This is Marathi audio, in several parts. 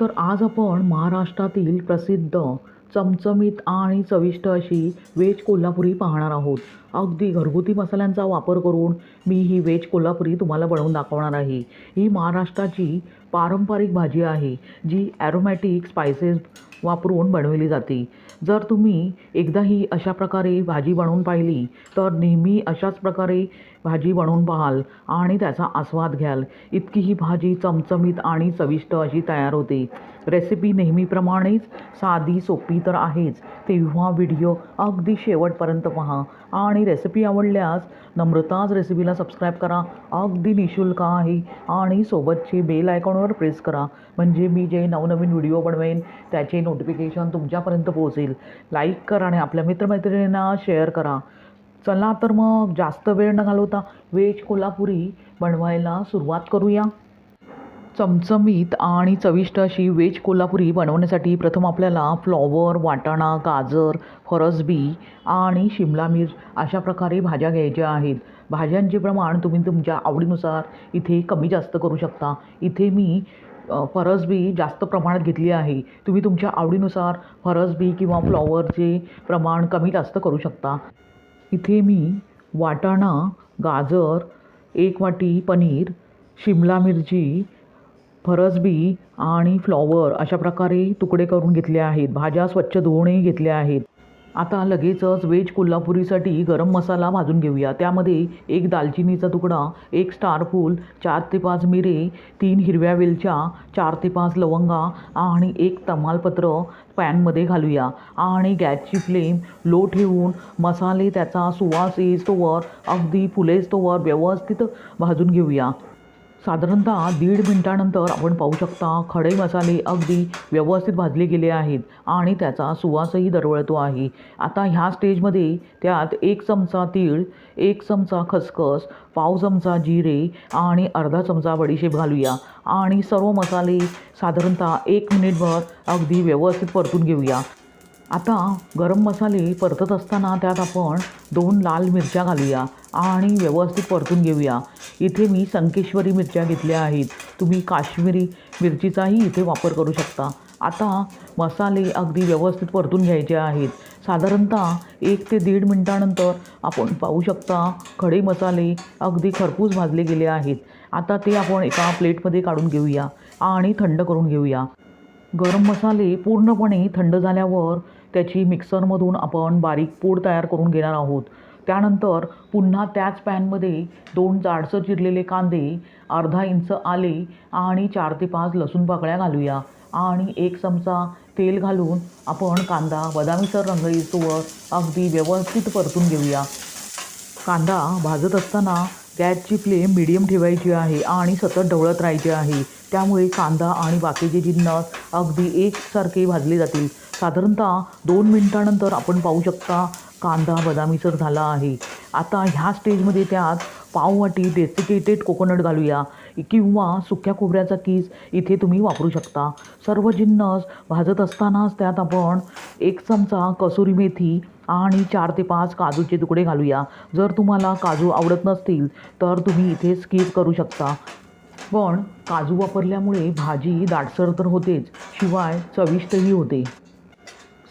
तर आज आपण महाराष्ट्रातील प्रसिद्ध चमचमीत आणि चविष्ट अशी व्हेज कोल्हापुरी पाहणार आहोत. अगदी घरगुती मसाल्यांचा वापर करून मी ही वेज कोल्हापुरी तुम्हाला बनवून दाखवणार आहे. ही महाराष्ट्राची पारंपरिक भाजी आहे जी ॲरोमॅटिक स्पायसेस वापरून बनवली जाते. जर तुम्ही एकदा ही अशा प्रकारे भाजी बनवून पाहिली तर नेहमी अशाच प्रकारे भाजी बनवून पाहाल आणि त्याचा आस्वाद घ्याल. इतकी ही भाजी चमचमीत आणि चविष्ट अशी तयार होते. रेसिपी नेहमीप्रमाणेच साधी सोपी तर आहेच. तेव्हा व्हिडिओ अगदी शेवटपर्यंत पहा. आणि रेसिपी आवडल्यास नम्रताज रेसिपीला सबस्क्राईब करा. अगदी निशुल्क आहे. आणि सोबतचे बेल आयकॉनवर प्रेस करा. म्हणजे मी जे नवनवीन व्हिडिओ बनवेन त्याचे नोटिफिकेशन तुमच्यापर्यंत पोहोचेल. लाईक करा आणि आपल्या मित्रमैत्रिणींना शेअर करा. चला तर मग जास्त वेळ न घालवता व्हेज कोल्हापुरी बनवायला सुरुवात करूया. चमचमीत आणि चविष्ट अशी वेज कोल्हापुरी बनवण्यासाठी प्रथम आपल्याला फ्लॉवर वाटाणा गाजर फरसबी आणि शिमला मिर्च अशा प्रकारे भाज्या घ्यायच्या आहेत. भाज्यांचे प्रमाण तुम्ही तुमच्या आवडीनुसार इथे कमी जास्त करू शकता. इथे मी फरसबी जास्त प्रमाणात घेतली आहे. तुम्ही तुमच्या आवडीनुसार फरसबी किंवा फ्लॉवरचे प्रमाण कमी जास्त करू शकता. इथे मी वाटाणा गाजर एक वाटी पनीर शिमला मिरची फरसबी आणि फ्लॉवर अशा प्रकारे तुकडे करून घेतले आहेत. भाज्या स्वच्छ धुवूनही घेतल्या आहेत. आता लगेचच वेज कोल्हापुरीसाठी गरम मसाला भाजून घेऊया. त्यामध्ये एक दालचिनीचा तुकडा एक स्टार फूल चार ते पाच मिरे तीन हिरव्या वेलच्या चार ते पाच लवंगा आणि एक तमालपत्र पॅनमध्ये घालूया. आणि गॅसची फ्लेम लो ठेवून मसाले त्याचा सुवास येईस्तोवर अगदी फुलेस्तोवर व्यवस्थित भाजून घेऊया. साधारणतः दीड मिनटानंतर आपण पाहू शकता खडे मसाले अगदी व्यवस्थित भाजले गेले आहेत आणि त्याचा सुवासही दरवळतो आहे. आता ह्या स्टेजमध्ये त्यात एक चमचा तीळ एक चमचा खसखस पाव चमचा जिरे आणि अर्धा चमचा बडीशेप घालूया. आणि सर्व मसाले साधारणतः एक मिनिटभर अगदी व्यवस्थित परतून घेऊया. आता गरम मसाले परतत असताना त्यात आपण दोन लाल मिरच्या घालूया. आणि व्यवस्थित परतून घेऊया. इथे मी संकेश्वरी मिरच्या घेतल्या आहेत. तुम्ही काश्मीरी मिरचीचाही इथे वापर करू शकता. आता मसाले अगदी व्यवस्थित परतून घ्यायचे आहेत. साधारणतः एक ते दीड मिनटानंतर आपण पाहू शकता खडे मसाले अगदी खरपूस भाजले गेले आहेत. आता ते आपण एका प्लेटमध्ये काढून घेऊया आणि थंड करून घेऊया. गरम मसाले पूर्णपणे थंड झाल्यावर त्याची मिक्सरमधून आपण बारीक पूड तयार करून घेणार आहोत. त्यानंतर पुन्हा त्याच पॅनमध्ये दोन जाडसर चिरलेले कांदे अर्धा इंच आले आणि चार ते पाच लसूण पाकळ्या घालूया. आणि एक चमचा तेल घालून आपण कांदा बदामीसर रंग येतोवर अगदी व्यवस्थित परतून घेऊया. कांदा भाजत असताना गॅसची फ्लेम मिडियम ठेवायची आहे आणि सतत ढवळत राहायची आहे. त्यामुळे कांदा आणि बाकीचे जिन्नस अगदी एकसारखे भाजले जातील. साधारणतः दोन मिनटानंतर आपण पाहू शकता कांदा बदामीसर झाला आहे. आता ह्या स्टेजमध्ये त्यात पाववाटी डेसिकेटेड कोकोनट घालूया. किंवा सुक्या खोबऱ्याचा कीस इथे तुम्ही वापरू शकता. सर्व जिन्नस भाजत असतानाच त्यात आपण एक चमचा कसुरी मेथी आणि चार ते पाच काजूचे तुकडे घालूया. जर तुम्हाला काजू आवडत नसतील तर तुम्ही इथे स्किप करू शकता. पण काजू वापरल्यामुळे भाजी दाटसर तर होतेच शिवाय चविष्टही होते.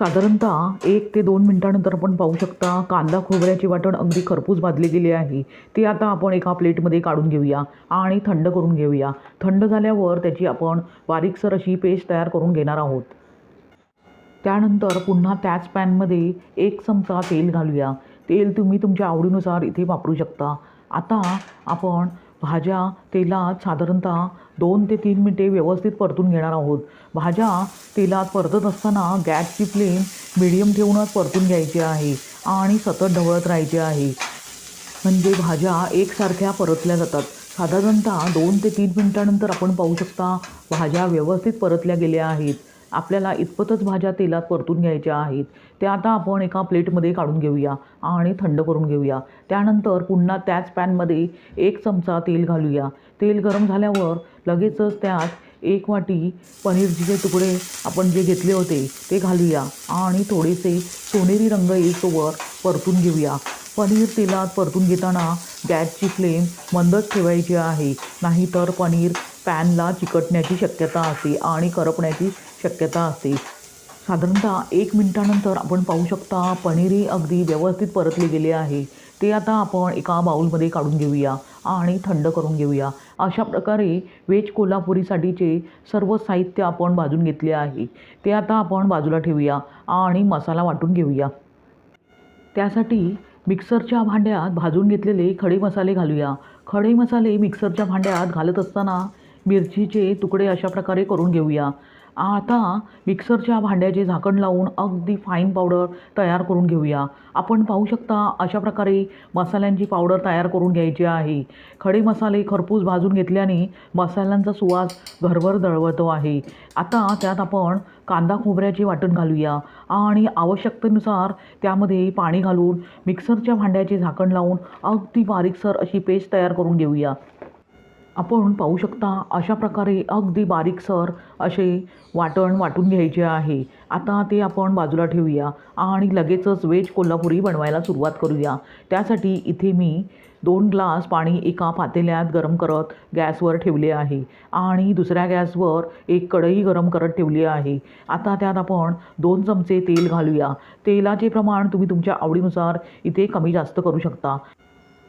साधारणतः एक ते दोन मिनटानंतर आपण पाहू शकता कांदा खोबऱ्याची वाटण अगदी खरपूस भाजले गेली आहे. ती आता आपण एका प्लेटमध्ये काढून घेऊया आणि थंड करून घेऊया. थंड झाल्यावर त्याची आपण बारीकसर अशी पेस्ट तयार करून घेणार आहोत. त्यानंतर पुन्हा त्याच पॅनमध्ये एक चमचा तेल घालूया. तेल तुम्ही तुमच्या आवडीनुसार इथे वापरू शकता. आता आपण भाज्या तेलात साधारणतः दोन ते तीन मिनटे व्यवस्थित परतून घेणार आहोत. भाज्या तेलात परतत असताना गॅसची फ्लेम मिडियम ठेवूनच परतून घ्यायची आहे आणि सतत ढवळत राहायचे आहे. म्हणजे भाज्या एकसारख्या परतल्या जातात. साधारणतः दोन ते तीन मिनटानंतर आपण पाहू शकता भाज्या व्यवस्थित परतल्या गेल्या आहेत. आपल्याला इतपतच भाज्या तेलात परतून घ्यायच्या आहेत. त्या आता आपण एका प्लेटमध्ये काढून घेऊया आणि थंड करून घेऊया. त्यानंतर पुन्हा त्याच पॅनमध्ये एक चमचा तेल घालूया. तेल गरम झाल्यावर लगेचच त्यात एक वाटी पनीरचे तुकडे आपण जे घेतले होते ते घालूया आणि थोडेसे सोनेरी रंग येतोवर परतून घेऊया. पनीर तेलात परतून घेताना गॅसची फ्लेम मंदच ठेवायची आहे. नाहीतर पनीर पॅनला चिकटण्याची शक्यता असते आणि करपण्याची शक्यता असते. साधारणतः एक मिनटानंतर आपण पाहू शकता पनीरही अगदी व्यवस्थित परतले गेले आहे. ते आता आपण एका बाऊलमध्ये काढून घेऊया आणि थंड करून घेऊया. अशा प्रकारे व्हेज कोल्हापुरीसाठीचे सर्व साहित्य आपण भाजून घेतले आहे. ते आता आपण बाजूला ठेवूया आणि मसाला वाटून घेऊया. त्यासाठी मिक्सरच्या भांड्यात भाजून घेतलेले खडे मसाले घालूया. खडे मसाले मिक्सरच्या भांड्यात घालत असताना मिरचीचे तुकडे अशा प्रकारे करून घेऊया. आता मिक्सरच्या भांड्याचे झाकण लावून अगदी फाईन पावडर तयार करून घेऊया. आपण पाहू शकता अशा प्रकारे मसाल्यांची पावडर तयार करून घ्यायची आहे. खडे मसाले खरपूस भाजून घेतल्याने मसाल्यांचा सुवास घरभर दळवतो आहे. आता त्यात आपण कांदा खोबऱ्याचे वाटण घालूया आणि आवश्यकतेनुसार त्यामध्ये पाणी घालून मिक्सरच्या भांड्याचे झाकण लावून अगदी बारीकसर अशी पेस्ट तयार करून घेऊया. आपण पाहू शकता अशा प्रकारे अगदी बारीकसर असे वाटण वाटून घ्यायचे आहे. आता ते आपण बाजूला ठेवूया आणि लगेचच वेज कोल्हापुरी बनवायला सुरुवात करूया. त्यासाठी इथे मी दोन ग्लास पाणी एका पातेल्यात गरम करत गॅसवर ठेवले आहे आणि दुसऱ्या गॅसवर एक कढई गरम करत ठेवली आहे. आता त्यात आपण दोन चमचे तेल घालूया. तेलाचे प्रमाण तुम्ही तुमच्या आवडीनुसार इथे कमी जास्त करू शकता.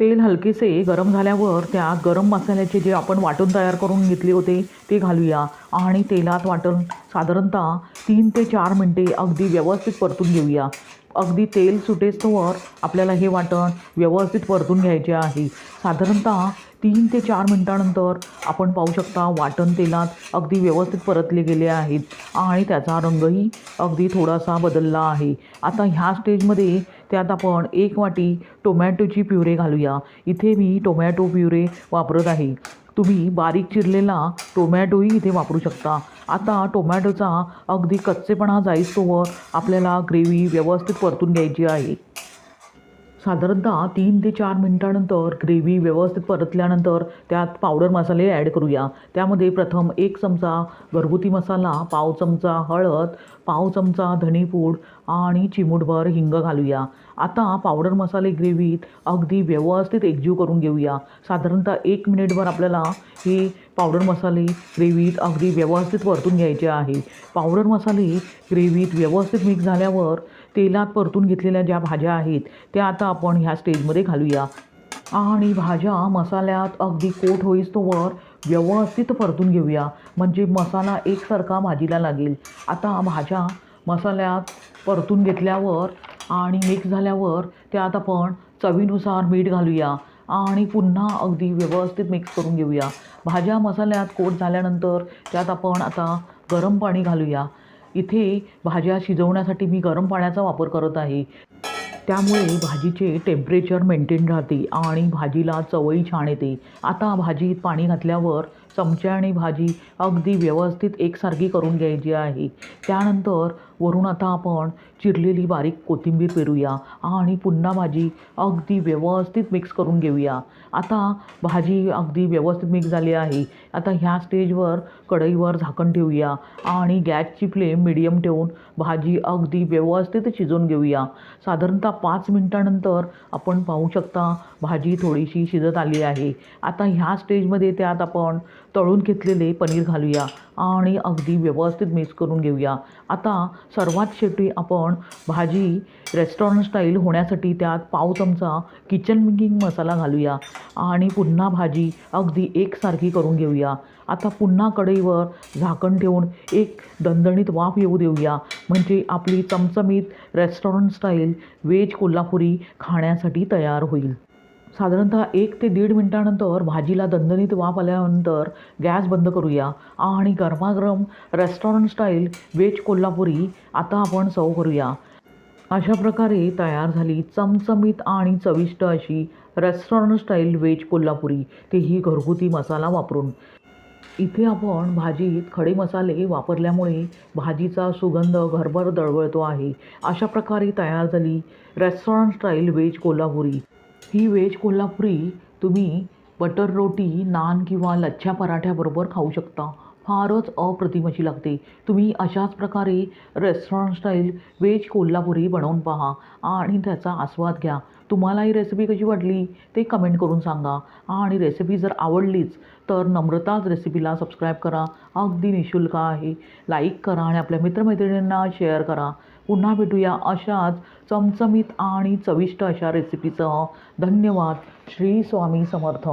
तेल हलकेसे गरम झाल्यावर त्यात गरम मसाल्याचे जे आपण वाटण तयार करून घेतले होते ते घालूया. आणि तेलात वाटण साधारणतः तीन ते चार मिनटे अगदी व्यवस्थित परतून घेऊया. अगदी तेल सुटेस्तोवर आपल्याला हे वाटण व्यवस्थित परतून घ्यायचे आहे. साधारणतः तीन ते चार मिनटानंतर आपण पाहू शकता वाटण तेलात अगदी व्यवस्थित परतले गेले आहेत. आणि त्याचा रंगही अगदी थोडासा बदलला आहे. आता ह्या स्टेजमध्ये त्यात आपण एक वाटी टोमॅटोची प्युरे घालूया. इथे मी टोमॅटो प्युरे वापरत आहे. तुम्ही बारीक चिरलेला टोमॅटोही इथे वापरू शकता. आता टोमॅटोचा अगदी कच्चेपणा जाईस्तोवर आपल्याला ग्रेव्ही व्यवस्थित परतून घ्यायची आहे. साधारणतः तीन ते चार मिनटानंतर ग्रेव्ही व्यवस्थित परतल्यानंतर त्यात पावडर मसाले ॲड करूया. त्यामध्ये प्रथम एक चमचा घरगुती मसाला पाव चमचा हळद पाव चमचा धणेपूड आणि चिमूटभर हिंग घालूया. आता पावडर मसाले ग्रेव्हीत अगदी व्यवस्थित एकजीव करून घेऊया. साधारणतः एक मिनिटभर आपल्याला हे पावडर मसाले ग्रेव्हीत अगदी व्यवस्थित परतून घ्यायचे आहे. पावडर मसाले ग्रेव्हीत व्यवस्थित मिक्स झाल्यावर तेलात परतून घेतलेल्या ज्या भाज्या आहेत त्या आता आपण ह्या स्टेजमध्ये घालूया. आणि भाज्या मसाल्यात अगदी कोट होईस्तोवर व्यवस्थित परतून घेऊया. म्हणजे मसाला एकसारखा भाजीला लागेल. आता भाज्या मसाल्यात परतून घेतल्यावर आणि मिक्स झाल्यावर त्यात आपण चवीनुसार मीठ घालूया. आणि पुन्हा अगदी व्यवस्थित मिक्स करून घेऊया. भाज्या मसाल्यात कोट झाल्यानंतर त्यात आपण आता गरम पाणी घालूया. इथे भाज्या शिजवण्यासाठी मी गरम पाण्याचा वापर करत आहे. त्यामुळे भाजीचे टेम्परेचर मेंटेन राहते आणि भाजीला चवही छान येते. आता भाजीत पाणी घातल्यावर चमच्याने भाजी अगदी व्यवस्थित एकसारखी करून घ्यायची आहे. त्यानंतर वरून आता आपण चिरलेली बारीक कोथिंबीर पेरूया आणि पुन्हा भाजी अगदी व्यवस्थित मिक्स करून घेऊया. आता भाजी अगदी व्यवस्थित मिक्स झाली आहे. आता ह्या स्टेजवर कढईवर झाकण ठेवूया आणि गॅसची फ्लेम मिडियम ठेवून भाजी अगदी व्यवस्थित शिजवून घेऊया. साधारणतः पाच मिनटानंतर आपण पाहू शकता भाजी थोडीशी शिजत आली आहे. आता ह्या स्टेजमध्ये त्यात आपण तळून घेतलेले पनीर घालूया आणि अगदी व्यवस्थित मिक्स करून घेऊया. आता सर्वात शेवटी आपण भाजी रेस्टॉरंट स्टाईल होण्यासाठी त्यात पाव चमचा किचन मिकिंग मसाला घालूया आणि पुन्हा भाजी अगदी एकसारखी करून घेऊया. आता पुन्हा कढईवर झाकण ठेवून एक दणदणीत वाफ येऊ देऊया. म्हणजे आपली चमचमीत रेस्टॉरंट स्टाईल व्हेज कोल्हापुरी खाण्यासाठी तयार होईल. साधारणतः एक ते दीड मिनटानंतर भाजीला दणदणीत वाफ आल्यानंतर गॅस बंद करूया. आणि गरमागरम रेस्टॉरंट स्टाईल व्हेज कोल्हापुरी आता आपण सर्व करूया. अशा प्रकारे तयार झाली चमचमीत आणि चविष्ट अशी रेस्टॉरंट स्टाईल व्हेज कोल्हापुरी. तेही घरगुती मसाला वापरून. इथे आपण भाजीत खडे मसाले वापरल्यामुळे भाजीचा सुगंध घरभर दळवळतो आहे. अशा प्रकारे तयार झाली रेस्टॉरंट स्टाईल व्हेज कोल्हापुरी. ही व्हेज कोल्हापुरी तुम्ही बटर रोटी नान किंवा लच्छा पराठ्याबरोबर खाऊ शकता. फारच अप्रतिम अशी लागते. तुम्ही अशाच प्रकारे रेस्टॉरंट स्टाईल व्हेज कोल्हापुरी बनवून पहा आणि त्याचा आस्वाद घ्या. तुम्हाला ही रेसिपी कशी वाटली ते कमेंट करून सांगा. आणि रेसिपी जर आवडलीच तर नम्रताच रेसिपीला सबस्क्राईब करा. अगदी निशुल्क आहे. लाईक करा आणि आपल्या मित्रमैत्रिणींना शेअर करा. पुन्हा भेटूया अशाच चमचमीत आणि चविष्ट अशा रेसिपीसह धन्यवाद. श्री स्वामी समर्थ.